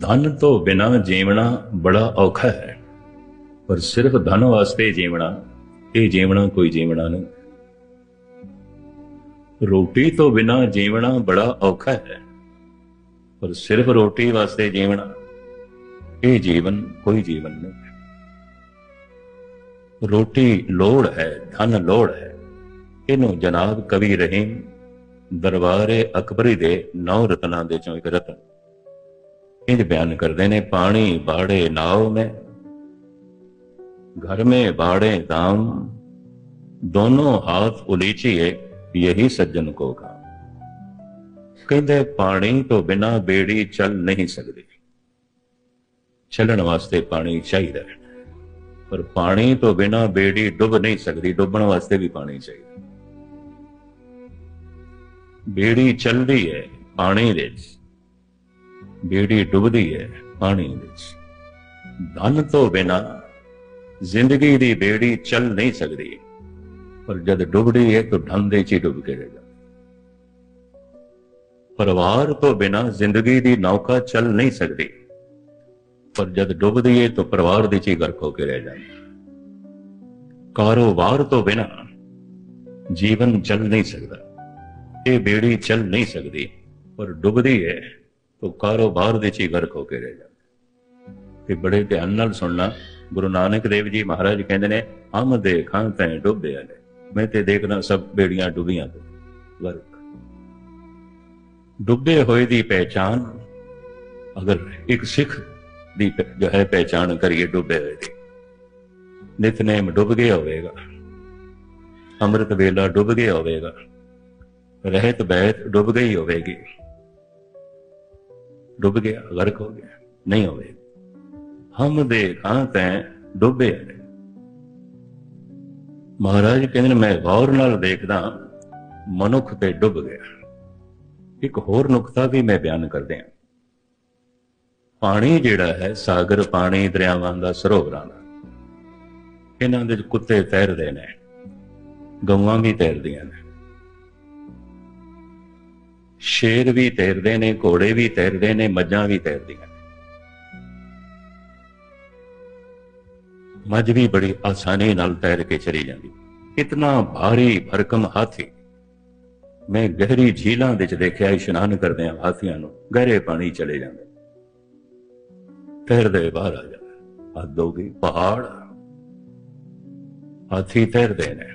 ਧਨ ਤੋਂ ਬਿਨਾ ਜੀਵਣਾ ਬੜਾ ਔਖਾ ਹੈ। ਪਰ ਸਿਰਫ ਧਨ ਵਾਸਤੇ ਜੀਵਣਾ, ਇਹ ਜੀਵਣਾ ਕੋਈ ਜੀਵਣਾ ਨਹੀਂ। ਰੋਟੀ ਤੋਂ ਬਿਨਾ ਜੀਵਣਾ ਬੜਾ ਔਖਾ ਹੈ। ਪਰ ਸਿਰਫ ਰੋਟੀ ਵਾਸਤੇ ਜੀਵਣਾ, ਇਹ ਜੀਵਨ ਕੋਈ ਜੀਵਨ ਨਹੀਂ। ਰੋਟੀ ਲੋੜ ਹੈ, ਧਨ ਲੋੜ ਹੈ। ਇਹਨੂੰ ਜਨਾਬ ਕਵੀ ਰਹੀਮ ਦਰਬਾਰੇ ਅਕਬਰੀ ਦੇ ਨੌ ਰਤਨਾਂ ਦੇ ਚੋਂ ਇੱਕ ਰਤਨ। इंज बयान कर देने पानी बाड़े नाव में घर में बाड़े दाम दोनों हाथ उलीचिए यही सज्जन को काम कहते पानी तो बिना बेड़ी चल नहीं सकती चलन वास्ते पानी चाहिए पर पानी तो बिना बेड़ी डुब नहीं सकती डुबण वास्ते भी पानी चाहिए बेड़ी चल रही है पानी दे ਬੇੜੀ ਡੁੱਬਦੀ ਹੈ ਪਾਣੀ ਵਿੱਚ। ਧਨ ਤੋਂ ਬਿਨਾ ਜ਼ਿੰਦਗੀ ਦੀ ਬੇੜੀ ਚੱਲ ਨਹੀਂ ਸਕਦੀ। ਪਰ ਜਦ ਡੁੱਬਦੀ ਹੈ ਤਾਂ ਧਨ ਦੇ ਚ ਡੁੱਬ ਕੇ ਰਹਿ ਜਾਂਦੀ ਪਰਿਵਾਰ ਤੋਂ ਬਿਨਾ ਜ਼ਿੰਦਗੀ ਦੀ ਨੌਕਾ ਚੱਲ ਨਹੀਂ ਸਕਦੀ। ਪਰ ਜਦ ਡੁੱਬਦੀ ਹੈ ਤਾਂ ਪਰਿਵਾਰ ਦੇ ਚ ਹੀ ਗਰਕ ਹੋ ਕੇ ਰਹਿ ਜਾਂਦੀ। ਕਾਰੋਬਾਰ ਤੋਂ ਬਿਨਾ ਜੀਵਨ ਚੱਲ ਨਹੀਂ ਸਕਦਾ। ਇਹ ਬੇੜੀ ਚੱਲ ਨਹੀਂ ਸਕਦੀ। ਪਰ ਡੁੱਬਦੀ ਹੈ ਤਾਂ ਕਾਰੋਬਾਰ ਦੇ ਚ ਹੀ ਗਰਕ ਹੋ ਕੇ ਰਹਿ ਜਾਂਦਾ ਤੇ ਬੜੇ ਧਿਆਨ ਨਾਲ ਸੁਣਨਾ, ਗੁਰੂ ਨਾਨਕ ਦੇਵ ਜੀ ਮਹਾਰਾਜ ਕਹਿੰਦੇ ਨੇ, ਹਮ ਦੇਖਾਂ ਤੈਂ ਡੁੱਬਿਆ ਨੇ। ਮੈਂ ਤੇ ਦੇਖਦਾ ਸਭ ਬੇੜੀਆਂ ਡੁੱਬੀਆਂ ਤੇ ਵਰਕ ਡੁੱਬੇ ਹੋਏ ਦੀ ਪਹਿਚਾਨ ਅਗਰ ਇੱਕ ਸਿੱਖ ਦੀ ਪ- ਜੋ ਹੈ ਪਹਿਚਾਨ ਕਰੀਏ ਡੁੱਬੇ ਹੋਏ ਦੀ। ਨਿਤਨੇਮ ਡੁੱਬ ਗਿਆ ਹੋਵੇਗਾ। ਅੰਮ੍ਰਿਤ ਵੇਲਾ ਡੁੱਬ ਗਿਆ ਹੋਵੇਗਾ। ਰਹਿਤ ਬਹਿਤ ਡੁੱਬ ਗਈ ਹੋਵੇਗੀ। ਡੁੱਬ ਗਿਆ, ਗਰਕ ਹੋ ਗਿਆ, ਨਹੀਂ ਹੋਵੇ। ਹਮ ਦੇਖਾਂ ਤੈਂ ਡੁੱਬੇ ਨੇ। ਮਹਾਰਾਜ ਕਹਿੰਦੇ ਨੇ, ਮੈਂ ਗੌਰ ਨਾਲ ਦੇਖਦਾ, ਮਨੁੱਖ ਤੇ ਡੁੱਬ ਗਿਆ। ਇੱਕ ਹੋਰ ਨੁਕਤਾ ਵੀ ਮੈਂ ਬਿਆਨ ਕਰਦੇ ਹਾਂ ਪਾਣੀ ਜਿਹੜਾ ਹੈ, ਸਾਗਰ ਪਾਣੀ, ਦਰਿਆਵਾਂ ਦਾ ਸਰੋਵਰਾਂ ਦਾ। ਇਹਨਾਂ ਦੇ ਕੁੱਤੇ ਤੈਰਦੇ ਨੇ, ਗਊਆਂ ਵੀ ਤੈਰਦੀਆਂ ਨੇ। ਸ਼ੇਰ ਵੀ ਤੈਰਦੇ ਨੇ, ਘੋੜੇ ਵੀ ਤੈਰਦੇ ਨੇ, ਮੱਝਾਂ ਵੀ ਤੈਰਦੀਆਂ ਨੇ। ਮੱਝ ਵੀ ਬੜੀ ਆਸਾਨੀ ਨਾਲ ਤੈਰ ਕੇ ਚਲੀ ਜਾਂਦੀ। ਇਤਨਾ ਭਾਰੀ ਭਰਕਮ ਹਾਥੀ। ਮੈਂ ਗਹਿਰੀ ਝੀਲਾਂ ਵਿੱਚ ਦੇਖਿਆ, ਇਸ਼ਨਾਨ ਕਰਦੇ ਆ ਹਾਥੀਆਂ ਨੂੰ ਗਹਿਰੇ ਪਾਣੀ ਚਲੇ ਜਾਂਦੇ। ਤੈਰਦੇ ਬਾਹਰ ਆ ਜਾਂਦੇ। ਹੱਦ ਹੋ ਗਈ, ਪਹਾੜ। ਹਾਥੀ ਤੈਰਦੇ ਨੇ,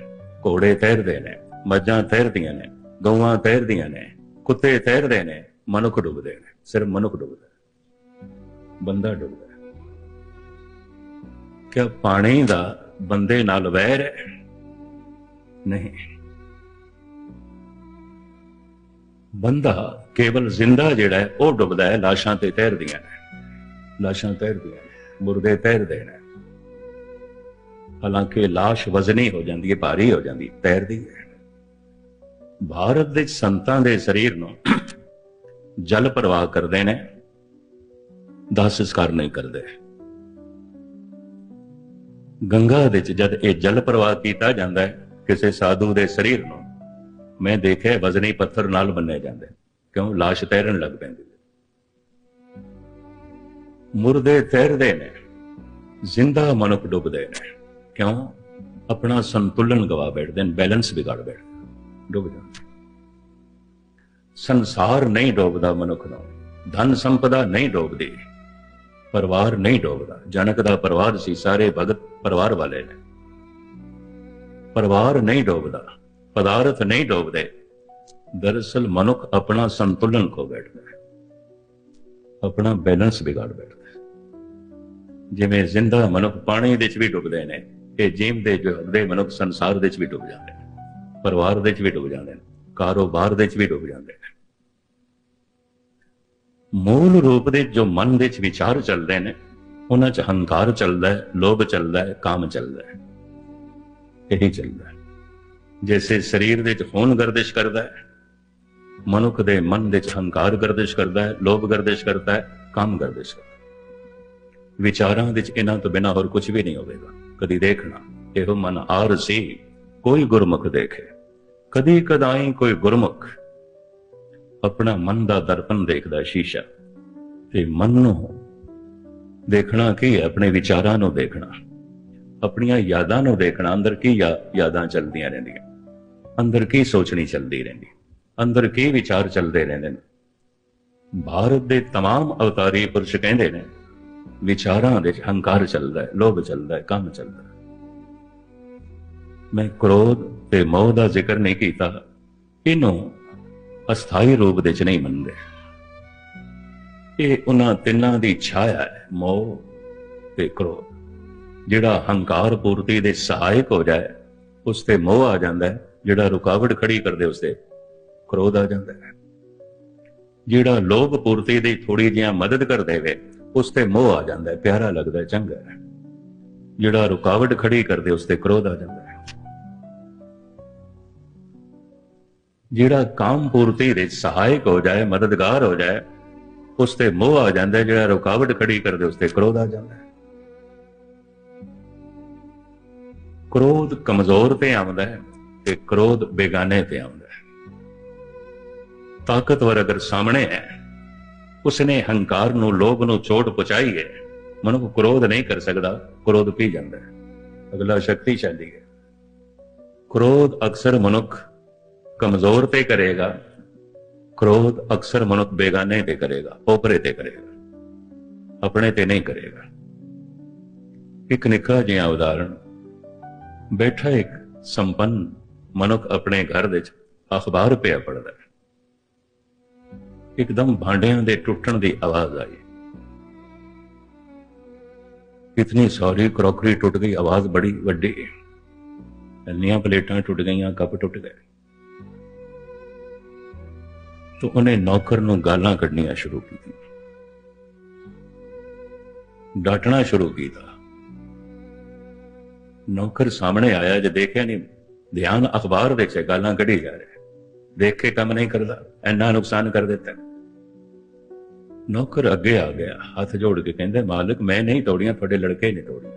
ਘੋੜੇ ਤੈਰਦੇ ਨੇ, ਮੱਝਾਂ ਤੈਰਦੀਆਂ ਨੇ, ਗਊਆਂ ਤੈਰਦੀਆਂ ਨੇ। ਕੁੱਤੇ ਤੈਰਦੇ ਨੇ, ਮਨੁੱਖ ਡੁੱਬਦੇ ਨੇ, ਸਿਰਫ ਮਨੁੱਖ ਡੁੱਬਦਾ ਬੰਦਾ ਡੁੱਬਦਾ ਹੈ। ਕਿ ਪਾਣੀ ਦਾ ਬੰਦੇ ਨਾਲ ਵੈਰ ਹੈ? ਨਹੀਂ। ਬੰਦਾ ਕੇਵਲ ਜ਼ਿੰਦਾ ਜਿਹੜਾ ਹੈ, ਉਹ ਡੁੱਬਦਾ ਹੈ, ਲਾਸ਼ਾਂ ਤੇ ਤੈਰਦੀਆਂ ਨੇ। ਲਾਸ਼ਾਂ ਤੈਰਦੀਆਂ ਨੇ, ਮੁਰਦੇ ਤੈਰਦੇ ਨੇ। ਹਾਲਾਂਕਿ ਲਾਸ਼ ਵਜ਼ਨੀ ਹੋ ਜਾਂਦੀ ਹੈ, ਭਾਰੀ ਹੋ ਜਾਂਦੀ ਤੈਰਦੀ ਹੈ। ਭਾਰਤ ਦੇ ਸੰਤਾਂ ਦੇ ਸਰੀਰ ਨੂੰ ਜਲ ਪ੍ਰਵਾਹ ਕਰਦੇ ਨੇ ਦਾ ਸੰਸਕਾਰ ਨਹੀਂ ਕਰਦੇ। ਗੰਗਾ ਦੇ ਵਿੱਚ ਜਦ ਇਹ ਜਲ ਪ੍ਰਵਾਹ ਕੀਤਾ ਜਾਂਦਾ ਹੈ, ਕਿਸੇ ਸਾਧੂ ਦੇ ਸਰੀਰ ਨੂੰ ਮੈਂ ਦੇਖਿਆ ਵਜ਼ਨੀ ਪੱਥਰ ਨਾਲ ਬੰਨੇ ਜਾਂਦੇ ਕਿਉਂ? ਲਾਸ਼ ਤੈਰਨ ਲੱਗ ਪੈਂਦੀ ਮੁਰਦੇ ਤੈਰਦੇ ਨੇ, ਜ਼ਿੰਦਾ ਮਨੁੱਖ ਡੁੱਬਦੇ ਨੇ, ਕਿਉਂ? ਆਪਣਾ ਸੰਤੁਲਨ ਗਵਾ ਬੈਠਦੇ ਨੇ, ਬੈਲੈਂਸ ਵਿਗਾੜ ਬੈਠਦੇ ਡੁੱਬ ਜਾਂਦਾ ਸੰਸਾਰ ਨਹੀਂ ਡੋਬਦਾ ਮਨੁੱਖ ਨੂੰ ਧਨ ਸੰਪਦਾ ਨਹੀਂ ਡੋਬਦੀ, ਪਰਿਵਾਰ ਨਹੀਂ ਡੋਬਦਾ। ਜਨਕ ਦਾ ਪਰਿਵਾਰ ਸੀ, ਸਾਰੇ ਭਗਤ ਪਰਿਵਾਰ ਵਾਲੇ ਨੇ। ਪਰਿਵਾਰ ਨਹੀਂ ਡੋਬਦਾ, ਪਦਾਰਥ ਨਹੀਂ ਡੋਬਦੇ। ਦਰਅਸਲ ਮਨੁੱਖ ਆਪਣਾ ਸੰਤੁਲਨ ਖੋ ਬੈਠਦਾ ਹੈ। ਆਪਣਾ ਬੈਲੈਂਸ ਵਿਗਾੜ ਬੈਠਦਾ ਹੈ। ਜਿਵੇਂ ਜ਼ਿੰਦਾ ਮਨੁੱਖ ਪਾਣੀ ਦੇ ਵਿੱਚ ਵੀ ਡੁੱਬਦੇ ਨੇ, ਇਹ ਜੀਵ ਦੇ, ਜੋ ਦੇ ਮਨੁੱਖ ਸੰਸਾਰ ਦੇ ਵਿੱਚ ਵੀ ਡੁੱਬ ਜਾਂਦੇ ਨੇ। ਪਰਿਵਾਰ ਦੇ ਵਿੱਚ ਵੀ ਡੁੱਬ ਜਾਂਦੇ ਨੇ ਕਾਰੋਬਾਰ ਦੇ ਵਿੱਚ ਵੀ ਡੁੱਬ ਜਾਂਦੇ ਨੇ। ਮੂਲ ਰੂਪ ਦੇ ਜੋ ਮਨ ਦੇ ਵਿੱਚ ਵਿਚਾਰ ਚੱਲਦੇ ਨੇ, ਉਹਨਾਂ 'ਚ ਹੰਕਾਰ ਚੱਲਦਾ ਹੈ, ਲੋਭ ਚੱਲਦਾ ਹੈ, ਕਾਮ ਚੱਲਦਾ ਹੈ। ਇਹੀ ਚੱਲਦਾ ਹੈ। ਜੈਸੇ ਸਰੀਰ ਦੇ ਵਿੱਚ ਖੂਨ ਗਰਦਿਸ਼ ਕਰਦਾ ਹੈ, ਮਨੁੱਖ ਦੇ ਮਨ ਦੇ ਵਿੱਚ ਹੰਕਾਰ ਗਰਦਿਸ਼ ਕਰਦਾ ਹੈ, ਲੋਭ ਗਰਦਿਸ਼ ਕਰਦਾ ਹੈ, ਕਾਮ ਗਰਦਿਸ਼ ਕਰਦਾ ਹੈ। ਵਿਚਾਰਾਂ ਵਿੱਚ ਇਹਨਾਂ ਤੋਂ ਬਿਨਾ ਹੋਰ ਕੁਝ ਵੀ ਨਹੀਂ ਹੋਵੇਗਾ, ਕਦੀ ਦੇਖਣਾ, ਇਹੋ ਮਨ ਆਰ ਸੀ। ਕੋਈ ਗੁਰਮੁਖ ਦੇਖੇ ਕਦੀ ਕਦਾਈ ਕੋਈ ਗੁਰਮੁਖ ਆਪਣਾ ਮਨ ਦਾ ਦਰਪਣ ਦੇਖਦਾ ਹੈ, ਸ਼ੀਸ਼ਾ ਤੇ ਮਨ ਨੂੰ ਦੇਖਣਾ ਕੀ ਹੈ ਆਪਣੇ ਵਿਚਾਰਾਂ ਨੂੰ ਦੇਖਣਾ ਆਪਣੀਆਂ ਯਾਦਾਂ ਨੂੰ ਦੇਖਣਾ ਅੰਦਰ ਕੀ ਯਾ- ਯਾਦਾਂ ਚੱਲਦੀਆਂ ਰਹਿੰਦੀਆਂ ਅੰਦਰ ਕੀ ਸੋਚਣੀ ਚੱਲਦੀ ਰਹਿੰਦੀ ਅੰਦਰ ਕੀ ਵਿਚਾਰ ਚੱਲਦੇ ਰਹਿੰਦੇ ਨੇ ਭਾਰਤ ਦੇ तमाम ਅਵਤਾਰੀ ਪੁਰਸ਼ ਕਹਿੰਦੇ ਨੇ ਵਿਚਾਰਾਂ ਦੇ ਵਿੱਚ ਹੰਕਾਰ ਚੱਲਦਾ ਹੈ ਲੋਭ ਚੱਲਦਾ ਹੈ ਕੰਮ ਚੱਲਦਾ ਹੈ ਮੈਂ ਕ੍ਰੋਧ ਤੇ ਮੋਹ ਦਾ ਜ਼ਿਕਰ ਨਹੀਂ ਕੀਤਾ। ਇਹਨੂੰ ਅਸਥਾਈ ਰੂਪ ਦੇ ਚ ਨਹੀਂ ਮੰਨਦੇ। ਇਹ ਉਹਨਾਂ ਤਿੰਨਾਂ ਦੀ ਛਾਇਆ ਹੈ, ਮੋਹ ਤੇ ਕ੍ਰੋਧ। ਜਿਹੜਾ ਹੰਕਾਰ ਪੂਰਤੀ ਦੇ ਸਹਾਇਕ ਹੋ ਜਾਏ ਉਸ ਤੇ ਮੋਹ ਆ ਜਾਂਦਾ ਹੈ, ਜਿਹੜਾ ਰੁਕਾਵਟ ਖੜੀ ਕਰਦੇ ਉਸ ਤੇ ਕ੍ਰੋਧ ਆ ਜਾਂਦਾ ਹੈ। ਜਿਹੜਾ ਲੋਭ ਪੂਰਤੀ ਦੀ ਥੋੜੀ ਜਿਹਾ ਮਦਦ ਕਰ ਦੇਵੇ ਉਸ ਤੇ ਮੋਹ ਆ ਜਾਂਦਾ ਹੈ, ਪਿਆਰਾ ਲੱਗਦਾ ਹੈ, ਚੰਗਾ ਹੈ। ਜਿਹੜਾ ਰੁਕਾਵਟ ਖੜੀ ਕਰਦੇ ਉਸ ਤੇ ਕ੍ਰੋਧ ਆ ਜਾਂਦਾ ਹੈ। ਜਿਹੜਾ ਕਾਮ ਪੂਰਤੀ ਦੇ ਸਹਾਇਕ ਹੋ ਜਾਏ, ਮਦਦਗਾਰ ਹੋ ਜਾਏ, ਉਸ ਤੇ ਮੋਹ ਆ ਜਾਂਦਾ ਜਿਹੜਾ ਰੁਕਾਵਟ ਖੜੀ ਕਰਦੇ, ਉਸ ਤੇ ਕ੍ਰੋਧ ਆ ਜਾਂਦਾ ਕ੍ਰੋਧ ਕਮਜ਼ੋਰ ਤੇ ਆਉਂਦਾ ਹੈ ਤੇ ਕ੍ਰੋਧ ਬੇਗਾਨੇ ਤੇ ਆਉਂਦਾ ਹੈ। ਤਾਕਤਵਰ ਅਗਰ ਸਾਹਮਣੇ ਹੈ, ਉਸਨੇ ਹੰਕਾਰ ਨੂੰ, ਲੋਭ ਨੂੰ ਚੋਟ ਪਹੁੰਚਾਈ ਹੈ, ਮਨੁੱਖ ਕ੍ਰੋਧ ਨਹੀਂ ਕਰ ਸਕਦਾ, ਕ੍ਰੋਧ ਪੀ ਜਾਂਦਾ ਹੈ। ਅਗਲਾ ਸ਼ਕਤੀਸ਼ਾਲੀ ਹੈ। ਕ੍ਰੋਧ ਅਕਸਰ ਮਨੁੱਖ ਕਮਜ਼ੋਰ ਤੇ ਕਰੇਗਾ, ਕ੍ਰੋਧ ਅਕਸਰ ਮਨੁੱਖ ਬੇਗਾਨੇ ਤੇ ਕਰੇਗਾ, ਓਪਰੇ ਤੇ ਕਰੇਗਾ, ਆਪਣੇ ਤੇ ਨਹੀਂ ਕਰੇਗਾ। ਇੱਕ ਨਿੱਕਾ ਜਿਹਾ ਉਦਾਹਰਣ, ਬੈਠਾ ਇੱਕ ਸੰਪੰਨ ਮਨੁੱਖ ਆਪਣੇ ਘਰ ਵਿੱਚ ਅਖਬਾਰ ਪਿਆ ਪੜਦਾ ਹੈ। ਇੱਕਦਮ ਭਾਂਡਿਆਂ ਦੇ ਟੁੱਟਣ ਦੀ ਆਵਾਜ਼ ਆਈ। ਇਤਨੀ ਸਾਰੀ ਕਰੋਕਰੀ ਟੁੱਟ ਗਈ, ਆਵਾਜ਼ ਬੜੀ ਵੱਡੀ। ਇੰਨੀਆਂ ਪਲੇਟਾਂ ਟੁੱਟ ਗਈਆਂ, ਕੱਪ ਟੁੱਟ ਗਏ। ਤੋ ਉਹਨੇ ਨੌਕਰ ਨੂੰ ਗਾਲਾਂ ਕੱਢਣੀਆਂ ਸ਼ੁਰੂ ਕੀਤੀ ਡਾਂਟਣਾ ਸ਼ੁਰੂ ਕੀਤਾ। ਨੌਕਰ ਸਾਹਮਣੇ ਆਇਆ ਜੇ ਦੇਖਿਆ ਨਹੀਂ, ਧਿਆਨ ਅਖਬਾਰ ਵਿੱਚ ਗਾਲਾਂ ਕੱਢੀ ਜਾ ਰਿਹਾ। ਦੇਖ ਕੇ ਕੰਮ ਨਹੀਂ ਕਰਦਾ, ਇੰਨਾ ਨੁਕਸਾਨ ਕਰ ਦਿੱਤਾ। ਨੌਕਰ ਅੱਗੇ ਆ ਗਿਆ, ਹੱਥ ਜੋੜ ਕੇ ਕਹਿੰਦਾ, ਮਾਲਕ, ਮੈਂ ਨਹੀਂ ਤੋੜੀਆਂ, ਤੁਹਾਡੇ ਲੜਕੇ ਨੇ ਤੋੜੀਆਂ।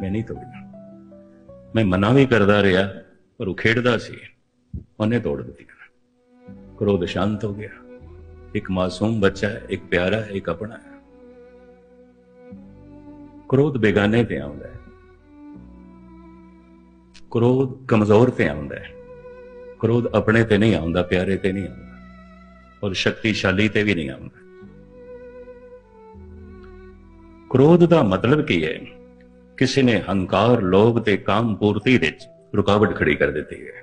ਮੈਂ ਨਹੀਂ ਤੋੜੀਆਂ। ਮੈਂ ਮਨਾ ਵੀ ਕਰਦਾ ਰਿਹਾ, ਪਰ ਉਹ ਖੇਡਦਾ ਸੀ। ਉਹਨੇ ਤੋੜ ਦਿੱਤੀਆਂ। ਕ੍ਰੋਧ ਸ਼ਾਂਤ ਹੋ ਗਿਆ। ਇੱਕ ਮਾਸੂਮ ਬੱਚਾ ਹੈ, ਇੱਕ ਪਿਆਰਾ ਹੈ, ਇੱਕ ਆਪਣਾ ਹੈ। ਕ੍ਰੋਧ ਬੇਗਾਨੇ ਤੇ ਆਉਂਦਾ ਹੈ। ਕ੍ਰੋਧ ਕਮਜ਼ੋਰ ਤੇ ਆਉਂਦਾ ਹੈ। ਕ੍ਰੋਧ ਆਪਣੇ ਤੇ ਨਹੀਂ ਆਉਂਦਾ, ਪਿਆਰੇ ਤੇ ਨਹੀਂ ਆਉਂਦਾ। ਔਰ ਸ਼ਕਤੀਸ਼ਾਲੀ ਤੇ ਵੀ ਨਹੀਂ ਆਉਂਦਾ। ਕ੍ਰੋਧ ਦਾ ਮਤਲਬ ਕੀ ਹੈ? ਕਿਸੇ ਨੇ ਹੰਕਾਰ, ਲੋਭ ਤੇ ਕਾਮ ਪੂਰਤੀ ਵਿੱਚ ਰੁਕਾਵਟ ਖੜੀ ਕਰ ਦਿੱਤੀ ਹੈ।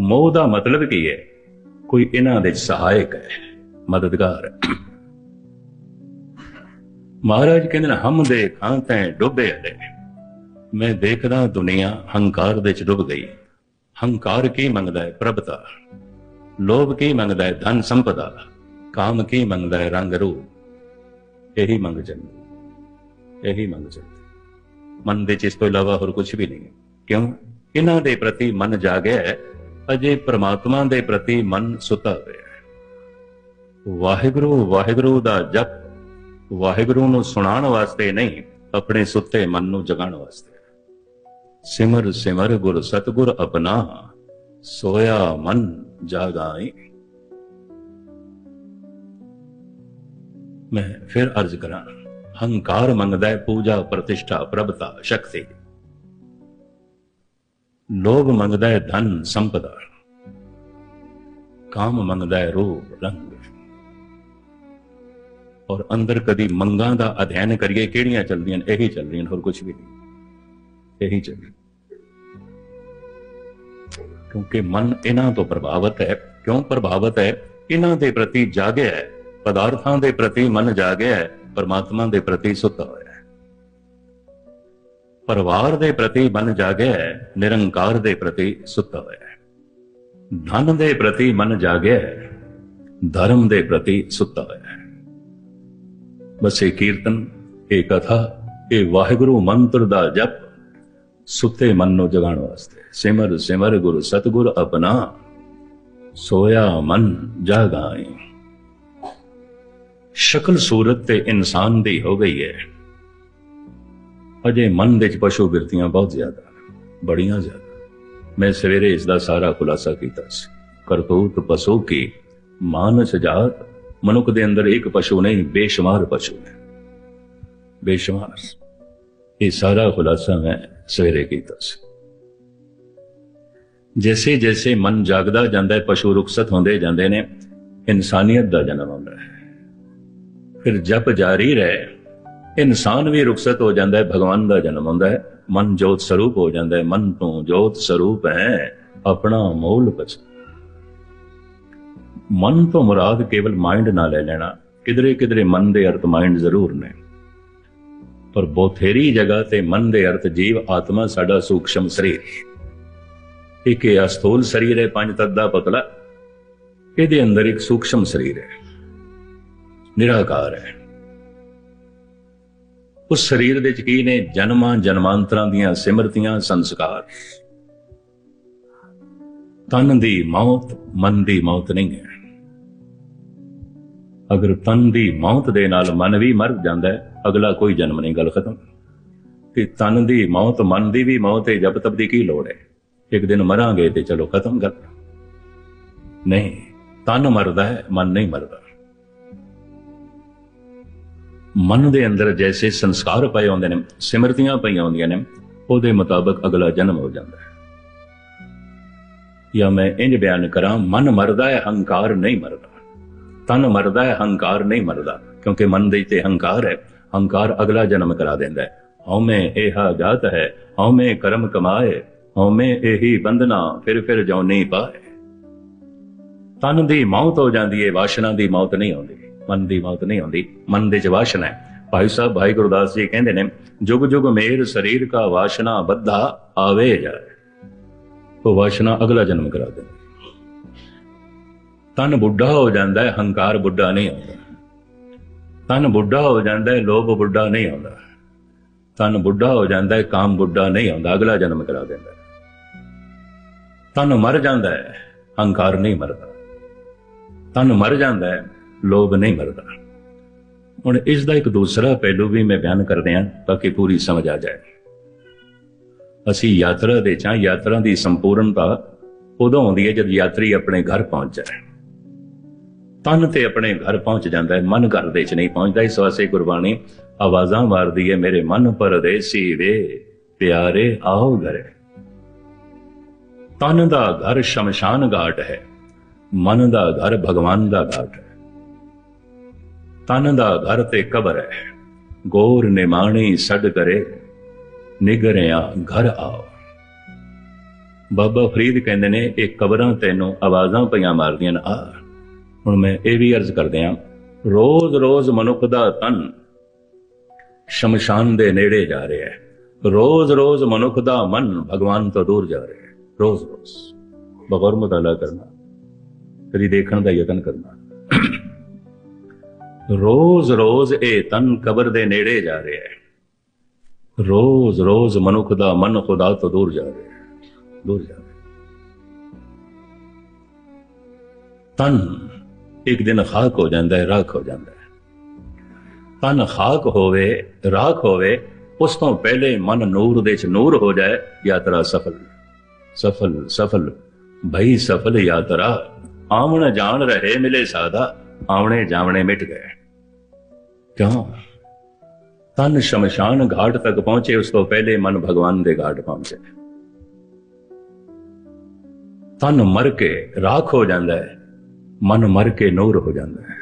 ਮੋਹ ਦਾ ਮਤਲਬ ਕੀ ਹੈ? ਕੋਈ ਇਹਨਾਂ ਦੇ ਸਹਾਇਕ ਹੈ। ਮਦਦਗਾਰ। ਹੈ ਮਹਾਰਾਜ ਕਹਿੰਦੇ ਨੇ, ਹਮ ਦੇ ਖਾਂ ਤੈਂ ਡੁੱਬੇ ਅਲੇ ਮੈਂ ਦੇਖਦਾ ਦੁਨੀਆ ਹੰਕਾਰ ਦੇ ਚ ਡੁੱਬ ਗਈ। ਹੰਕਾਰ ਕੀ ਮੰਗਦਾ ਹੈ ਪ੍ਰਭਤਾ? ਲੋਭ ਕੀ ਮੰਗਦਾ ਹੈ ਧਨ ਸੰਪਦਾ? ਕਾਮ ਕੀ ਮੰਗਦਾ ਹੈ ਰੰਗ ਰੂਪ? ਇਹੀ ਮੰਗ ਚੱਲਦੀ ਇਹੀ ਮੰਗ ਚੱਲਦੀ ਮਨ ਦੇ ਚ ਇਸ ਤੋਂ ਇਲਾਵਾ ਹੋਰ ਕੁਝ ਵੀ ਨਹੀਂ ਕਿਉਂ? ਇਹਨਾਂ ਦੇ ਪ੍ਰਤੀ ਮਨ ਜਾਗਿਆ ਹੈ। ਅਜੇ ਪ੍ਰਮਾਤਮਾ ਦੇ ਪ੍ਰਤੀ ਮਨ ਸੁੱਤਾ ਹੋਇਆ ਹੈ। ਵਾਹਿਗੁਰੂ ਵਾਹਿਗੁਰੂ ਦਾ ਜਪ ਵਾਹਿਗੁਰੂ ਨੂੰ ਸੁਣਾਉਣ ਵਾਸਤੇ ਨਹੀਂ, ਆਪਣੇ ਸੁੱਤੇ ਮਨ ਨੂੰ ਜਗਾਉਣ ਵਾਸਤੇ ਸਿਮਰ ਸਿਮਰ ਗੁਰ ਸਤਗੁਰ ਆਪਣਾ, ਸੋਇਆ ਮਨ ਜਾਗਾਈ ਮੈਂ ਫਿਰ ਅਰਜ਼ ਕਰਾਂ, ਹੰਕਾਰ ਮੰਗਦਾ ਹੈ, ਪੂਜਾ, ਪ੍ਰਤਿਸ਼ਠਾ, ਪ੍ਰਭਤਾ, ਸ਼ਕਤੀ। ਲੋਭ ਮੰਗਦਾ ਹੈ ਧਨ ਸੰਪਦਾ। ਕਾਮ ਮੰਗਦਾ ਹੈ ਰੂਪ ਰੰਗ। ਔਰ ਅੰਦਰ ਕਦੀ ਮੰਗਾਂ ਦਾ ਅਧਿਐਨ ਕਰੀਏ ਕਿਹੜੀਆਂ ਚੱਲਦੀਆਂ ਨੇ? ਇਹੀ ਚੱਲ ਰਹੀਆਂ ਨੇ, ਹੋਰ ਕੁਝ ਵੀ ਨਹੀਂ। ਇਹੀ ਚੱਲ ਰਿਹਾ। ਕਿਉਂਕਿ ਮਨ ਇਹਨਾਂ ਤੋਂ ਪ੍ਰਭਾਵਿਤ ਹੈ। ਕਿਉਂ ਪ੍ਰਭਾਵਿਤ ਹੈ? ਇਹਨਾਂ ਦੇ ਪ੍ਰਤੀ ਜਾਗਿਆ ਹੈ। ਪਦਾਰਥਾਂ ਦੇ ਪ੍ਰਤੀ ਮਨ ਜਾਗਿਆ ਹੈ। ਪਰਮਾਤਮਾ ਦੇ ਪ੍ਰਤੀ ਸੁੱਤਾ ਹੋਇਆ ਹੈ। ਪਰਿਵਾਰ ਦੇ ਪ੍ਰਤੀ ਮਨ ਜਾਗਿਆ ਨਿਰੰਕਾਰ ਦੇ ਪ੍ਰਤੀ ਸੁੱਤਾ ਹੋਇਆ ਧਨ ਦੇ ਪ੍ਰਤੀ ਮਨ ਜਾਗਿਆ ਧਰਮ ਦੇ ਪ੍ਰਤੀ ਸੁੱਤਾ ਹੋਇਆ ਬਸ ਇਹ ਕੀਰਤਨ, ਇਹ ਕਥਾ, ਇਹ ਵਾਹਿਗੁਰੂ ਮੰਤਰ ਦਾ ਜਪ, ਸੁੱਤੇ ਮਨ ਨੂੰ ਜਗਾਉਣ ਵਾਸਤੇ। ਸਿਮਰ ਸਿਮਰ ਗੁਰ, ਸਤਗੁਰ ਆਪਣਾ, ਸੋਇਆ ਮਨ ਜਾਗਾਏ। ਸ਼ਕਲ ਸੂਰਤ ਤੇ ਇਨਸਾਨ ਦੀ ਹੋ ਗਈ ਹੈ। ਅਜੇ ਮਨ ਵਿੱਚ ਪਸ਼ੂ ਬਿਰਤੀਆਂ ਬਹੁਤ ਜ਼ਿਆਦਾ ਬੜੀਆਂ ਜ਼ਿਆਦਾ ਮੈਂ ਸਵੇਰੇ ਇਸ ਦਾ ਸਾਰਾ ਖੁਲਾਸਾ ਕੀਤਾ ਸੀ। ਕਰਤੂਤ ਪਸ਼ੂ ਕੀ ਮਾਨਸ ਜਾਤ, ਮਨੁੱਖ ਦੇ ਅੰਦਰ ਇੱਕ ਪਸ਼ੂ ਨਹੀਂ, ਬੇਸ਼ੁਮਾਰ ਪਸ਼ੂ ਹੈ ਬੇਸ਼ੁਮਾਰ ਇਹ ਸਾਰਾ ਖੁਲਾਸਾ ਮੈਂ ਸਵੇਰੇ ਕੀਤਾ ਸੀ। ਜੈਸੇ ਜੈਸੇ ਮਨ ਜਾਗਦਾ ਜਾਂਦਾ ਹੈ, ਪਸ਼ੂ ਰੁਖਸਤ ਹੁੰਦੇ ਜਾਂਦੇ ਨੇ, ਇਨਸਾਨੀਅਤ ਦਾ ਜਨਮ ਹੁੰਦਾ ਹੈ। ਫਿਰ ਜਪ ਜਾਰੀ ਰਹੇ ਇਨਸਾਨ ਵੀ ਰੁਖਸਤ ਹੋ ਜਾਂਦਾ ਹੈ, ਭਗਵਾਨ ਦਾ ਜਨਮ ਹੁੰਦਾ ਹੈ। ਮਨ ਜੋਤ ਸਰੂਪ ਹੋ ਜਾਂਦਾ ਹੈ, ਮਨ ਤੋਂ ਜੋਤ ਸਰੂਪ ਹੈ, ਆਪਣਾ ਮੂਲ ਬਚ ਮਨ ਤੋਂ ਮੁਰਾਦ ਕੇਵਲ ਮਾਈਂਡ ਨਾ ਲੈ ਲੈਣਾ, ਕਿਧਰੇ ਕਿਧਰੇ ਮਨ ਦੇ ਅਰਥ ਮਾਈਂਡ ਜ਼ਰੂਰ ਨੇ। ਪਰ ਬੋਥੇਰੀ ਜਗ੍ਹਾ ਤੇ ਮਨ ਦੇ ਅਰਥ ਜੀਵ ਆਤਮਾ ਸਾਡਾ ਸੂਖਸ਼ਮ ਸਰੀਰ ਇੱਕ ਇਹ ਅਸਥੂਲ ਸਰੀਰ ਹੈ, ਪੰਜ ਤੱਤ ਦਾ ਪਤਲਾ। ਇਹਦੇ ਅੰਦਰ ਇੱਕ ਸੂਖਸ਼ਮ ਸਰੀਰ ਹੈ। ਨਿਰਾਕਾਰ ਹੈ। ਉਸ ਸਰੀਰ ਦੇ ਚ ਕੀ ਨੇ? ਜਨਮਾਂ ਜਨਮਾਂਤਰਾਂ ਦੀਆਂ ਸਿਮਰਤੀਆਂ, ਸੰਸਕਾਰ। ਤਨ ਦੀ ਮੌਤ, ਮਨ ਦੀ ਮੌਤ ਨਹੀਂ ਹੈ। ਅਗਰ ਤਨ ਦੀ ਮੌਤ ਦੇ ਨਾਲ ਮਨ ਵੀ ਮਰ ਜਾਂਦਾ ਹੈ, ਅਗਲਾ ਕੋਈ ਜਨਮ ਨਹੀਂ, ਗੱਲ ਖਤਮ। ਕਿ ਤਨ ਦੀ ਮੌਤ, ਮਨ ਦੀ ਵੀ ਮੌਤ ਹੈ, ਜਬ ਤਬ ਦੀ ਕੀ ਲੋੜ ਹੈ? ਇੱਕ ਦਿਨ ਮਰਾਂਗੇ ਤੇ ਚਲੋ ਖਤਮ ਕਰ ਨਹੀਂ, ਤਨ ਮਰਦਾ ਹੈ, ਮਨ ਨਹੀਂ ਮਰਦਾ। ਮਨ ਦੇ ਅੰਦਰ ਜੈਸੇ ਸੰਸਕਾਰ ਪਏ ਹੁੰਦੇ ਨੇ, ਸਿਮਰਤੀਆਂ ਪਈਆਂ ਹੁੰਦੀਆਂ ਨੇ, ਉਹਦੇ ਮੁਤਾਬਕ ਅਗਲਾ ਜਨਮ ਹੋ ਜਾਂਦਾ ਹੈ। ਜਾਂ ਮੈਂ ਇੰਜ ਬਿਆਨ ਕਰਾਂ, ਮਨ ਮਰਦਾ ਹੈ, ਹੰਕਾਰ ਨਹੀਂ ਮਰਦਾ। ਤਨ ਮਰਦਾ ਹੈ, ਹੰਕਾਰ ਨਹੀਂ ਮਰਦਾ, ਕਿਉਂਕਿ ਮਨ ਦੇ ਤੇ ਹੰਕਾਰ ਹੈ, ਹੰਕਾਰ ਅਗਲਾ ਜਨਮ ਕਰਾ ਦਿੰਦਾ ਹੈ। ਹਉਮੈ ਇਹਾ ਜਾਤ ਹੈ, ਹਉਮੈ ਕਰਮ ਕਮਾਏ, ਹਉਮੈ ਇਹੀ ਬੰਧਨਾ, ਫਿਰ ਫਿਰ ਜੋ ਨਹੀਂ ਪਾਏ। ਤਨ ਦੀ ਮੌਤ ਹੋ ਜਾਂਦੀ ਹੈ ਵਾਸ਼ਨਾ ਦੀ ਮੌਤ ਨਹੀਂ ਆਉਂਦੀ। ਮਨ ਦੀ ਮੌਤ ਨਹੀਂ ਹੁੰਦੀ, ਮਨ ਦੇ ਚ ਵਾਸ਼ਨਾ ਹੈ। ਭਾਈ ਸਾਹਿਬ, ਭਾਈ ਗੁਰਦਾਸ ਜੀ ਕਹਿੰਦੇ ਨੇ, ਜੁਗ ਜੁਗ ਮੇਰ ਸਰੀਰ ਕਾ ਵਾਸ਼ਨਾ ਬੱਧਾ ਆਵੇ ਜਾਏ। ਉਹ ਵਾਸ਼ਨਾ ਅਗਲਾ ਜਨਮ ਕਰਾ ਦਿੰਦੀ ਤਨ ਬੁੱਢਾ ਹੋ ਜਾਂਦਾ ਹੈ, ਹੰਕਾਰ ਬੁੱਢਾ ਨਹੀਂ ਆਉਂਦਾ। ਤਨ ਬੁੱਢਾ ਹੋ ਜਾਂਦਾ ਹੈ, ਲੋਭ ਬੁੱਢਾ ਨਹੀਂ ਆਉਂਦਾ। ਤਨ ਬੁੱਢਾ ਹੋ ਜਾਂਦਾ ਹੈ, ਕਾਮ ਬੁੱਢਾ ਨਹੀਂ ਆਉਂਦਾ, ਅਗਲਾ ਜਨਮ ਕਰਾ ਦਿੰਦਾ ਹੈ। ਤਨ ਮਰ ਜਾਂਦਾ ਹੈ, ਹੰਕਾਰ ਨਹੀਂ ਮਰਦਾ। ਤਨ ਮਰ ਜਾਂਦਾ ਹੈ ਲੋਭ ਨਹੀਂ ਮਰਦਾ। ਹੁਣ ਇਸ ਦਾ ਇੱਕ ਦੂਸਰਾ ਪਹਿਲੂ ਵੀ ਮੈਂ ਬਿਆਨ ਕਰਦੇ ਹਾਂ ਤਾਂ ਕਿ ਪੂਰੀ ਸਮਝ ਆ ਜਾਏ। ਅਸੀਂ ਯਾਤਰਾ ਦੇ ਚਾਂ ਯਾਤਰਾ ਦੀ ਸੰਪੂਰਨਤਾ ਉਦੋਂ ਆਉਂਦੀ ਹੈ ਜਦ ਯਾਤਰੀ ਆਪਣੇ ਘਰ ਪਹੁੰਚ ਜਾਏ। ਤਨ ਤੇ ਆਪਣੇ ਘਰ ਪਹੁੰਚ ਜਾਂਦਾ ਹੈ, ਮਨ ਘਰ ਦੇ ਚ ਨਹੀਂ ਪਹੁੰਚਦਾ। ਇਸ ਵਾਸਤੇ ਗੁਰਬਾਣੀ ਆਵਾਜ਼ਾਂ ਮਾਰਦੀ ਹੈ, ਮੇਰੇ ਮਨ ਪਰਦੇਸੀ ਵੇ, ਪਿਆਰੇ ਆਓ ਘਰੇ। ਤਨ ਦਾ ਘਰ ਸ਼ਮਸ਼ਾਨ ਘਾਟ ਹੈ, ਮਨ ਦਾ ਘਰ ਭਗਵਾਨ ਦਾ ਘਾਟ ਹੈ। ਤਨ ਦਾ ਘਰ ਤੇ ਕਬਰ ਹੈ। ਗੋਰ ਨਿਮਾਣੀ ਛੱਡ ਕਰੇ, ਨਿਗਰਿਆ ਘਰ ਆਓ। ਬਾਬਾ ਫਰੀਦ ਕਹਿੰਦੇ ਨੇ, ਇਹ ਕਬਰਾਂ ਤੈਨੂੰ ਆਵਾਜ਼ਾਂ ਪਈਆਂ ਮਾਰਦੀਆਂ ਨੇ। ਆ, ਹੁਣ ਮੈਂ ਇਹ ਵੀ ਅਰਜ਼ ਕਰਦੇ ਆ ਰੋਜ਼-ਰੋਜ਼ ਮਨੁੱਖ ਦਾ ਤਨ ਸ਼ਮਸ਼ਾਨ ਦੇ ਨੇੜੇ ਜਾ ਰਿਹਾ ਹੈ। ਰੋਜ਼-ਰੋਜ਼ ਮਨੁੱਖ ਦਾ ਮਨ ਭਗਵਾਨ ਤੋਂ ਦੂਰ ਜਾ ਰਿਹਾ ਹੈ। ਰੋਜ਼-ਰੋਜ਼। ਬਗੌਰ ਮੁਤਾਲਾ ਕਰਨਾ, ਕਦੀ ਦੇਖਣ ਦਾ ਯਤਨ ਕਰਨਾ। ਰੋਜ਼-ਰੋਜ਼ ਇਹ ਤਨ ਕਬਰ ਦੇ ਨੇੜੇ ਜਾ ਰਿਹਾ ਹੈ। ਰੋਜ਼-ਰੋਜ਼ ਮਨੁੱਖ ਦਾ ਮਨ ਖੁਦਾ ਤੋਂ ਦੂਰ ਜਾ ਰਿਹਾ ਹੈ। ਦੂਰ ਜਾ ਰਿਹਾ ਤਨ ਇੱਕ ਦਿਨ ਖਾਕ ਹੋ ਜਾਂਦਾ ਹੈ, ਰਾਖ ਹੋ ਜਾਂਦਾ ਹੈ। ਤਨ ਖਾਕ ਹੋਵੇ, ਰਾਖ ਹੋਵੇ, ਉਸ ਤੋਂ ਪਹਿਲੇ ਮਨ ਨੂਰ ਦੇ ਚ ਨੂਰ ਹੋ ਜਾਏ, ਯਾਤਰਾ ਸਫਲ। ਸਫਲ ਸਫਲ। ਭਈ ਸਫਲ ਯਾਤਰਾ। ਆਵਣ ਜਾਣ ਰਹੇ ਮਿਲੇ ਸਾਦਾ ਆਵਣੇ ਜਾਵਣੇ ਮਿਟ ਗਏ। ਕਿਉਂ? ਤਨ ਸ਼ਮਸ਼ਾਨ ਘਾਟ ਤੱਕ ਪਹੁੰਚੇ, ਉਸ ਤੋਂ ਪਹਿਲੇ ਮਨ ਭਗਵਾਨ ਦੇ ਘਾਟ ਪਹੁੰਚੇ। ਤਨ ਮਰ ਕੇ ਰਾਖ ਹੋ ਜਾਂਦਾ ਹੈ, ਮਨ ਮਰ ਕੇ ਨੂਰ ਹੋ ਜਾਂਦਾ ਹੈ।